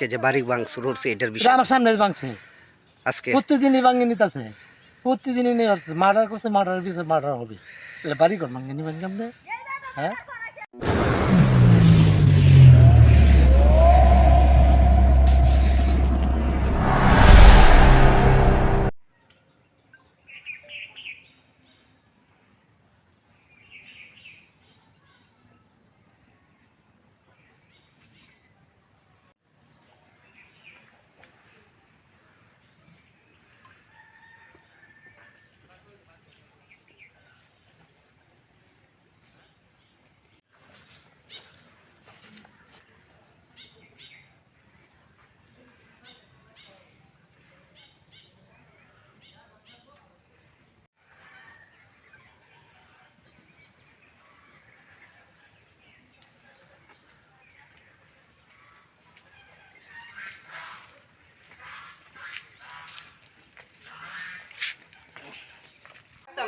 আজকে যে বাড়ি ভাঙচুর হচ্ছে এটার বিষয়ে। আমার সামনে ভাঙছে। আজকে? প্রতিদিনই ভাঙে নিতেছে। প্রতিদিনই নিয়ে মার্ডার করছে মার্ডার পিছনে মার্ডার হবে। এটা বাড়ি ঘর ভাঙে নিবেন কেমনে? হ্যাঁ?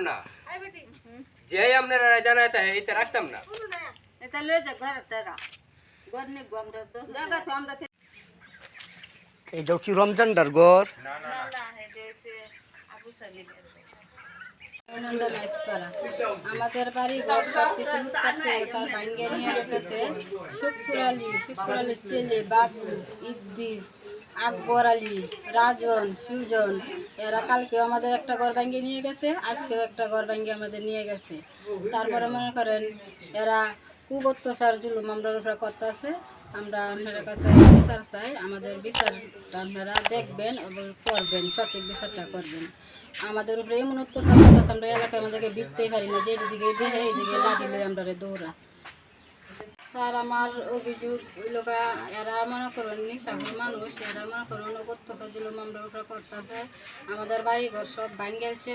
না। যে আপনারা জানাতে এইটা রাখতাম না। এটা লয়ে যা ঘরে তেরা ঘর নে আমরা তো জায়গা তো আমরা এইটাও কি রমজানটার ঘর? আনন্দ আমাদের বাড়ি ঘর সব কিছু লুটপাট করে স্যার ভাঙ্গে নিয়ে শুক্কুর আলী শুক্কুর আলীর ছেলে বাবু ইদ্দিস আকবর আলী রাজন সুজন এরা কালকেও আমাদের একটা ঘর ভাঙ্গে নিয়ে গেছে, আজকেও একটা ঘর ভাঙ্গে আমাদের নিয়ে গেছে। তারপরে মনে করেন এরা খুব অত্যাচার, জুলুম আমরা উপরে করতেছে। আমরা আপনার কাছে বিচার চাই, আমাদের বিচারটা আপনারা দেখবেন এবং করবেন, সঠিক বিচারটা করবেন। আমাদের উপরে এমন অত্যাচার করতেছে, আমরা এলাকায় আমাদেরকে বিকতেই পারি না, যে এদিকে দেহে এইদিকে লাঠি লই আমরা দৌড়া স্যার, আমার অভিযোগ লোকা এরা মনে করুন সাগর মানুষ, এরা মনে করুন অত্যাচার জুলুম আমরা করতেছে। আমাদের বাড়ি ঘর সব ভাঙ্গেলছে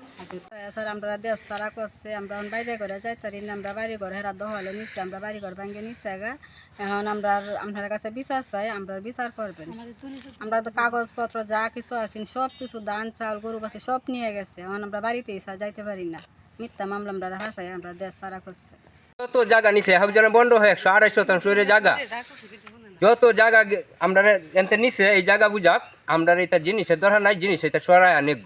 স্যার, আমরা দেশ সারা করছে, আমরা বাইরে করে যাইতারি না, আমরা বাড়ি হেরা নিচ্ছে আমরা বাড়ি ঘর ভাঙ্গে নিচ্ছে এখন আমরা আপনার কাছে বিচার চাই, আমরা বিচার করবেন। আমরা তো কাগজপত্র যা কিছু আছে, সব কিছু, ধান, চাল, গরু সব নিয়ে গেছে। এখন আমরা যাইতে পারি না। মিথ্যা মামলা আমরা হাসাই, আমরা দেশ সারা করছে। যত জায়গা নিছে একজনে বন্ধ হয়ে, একশো আড়াই শতাংশ জায়গা। যত জায়গা আমরা এনতে নিছে, এই জায়গা বুঝাক, আমরা এটা জিনিসের দরকার নাই, জিনিস এটা সরাই অনেক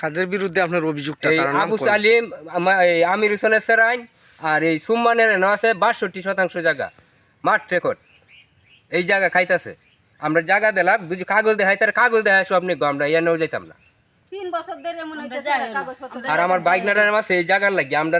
কাদের বিরুদ্ধে আপনার অভিযোগটা? এই আবু সালিম আমির হোসেনের সেরাইন আর এই সুম্মানের ন আছে বাষট্টি শতাংশ জায়গা। মাঠ রেকর্ড এই জায়গা খাইতেছে। আমরা জায়গা দিলাম দুজি কাগজ দেখাই তার কাগজ দেখায় সব নিগো আমরা ইয়ানেও যাইতাম না। তিন বছর ধরে মনে আর আমার বাইক নাটার মাসে এই জায়গার লাগে আমরা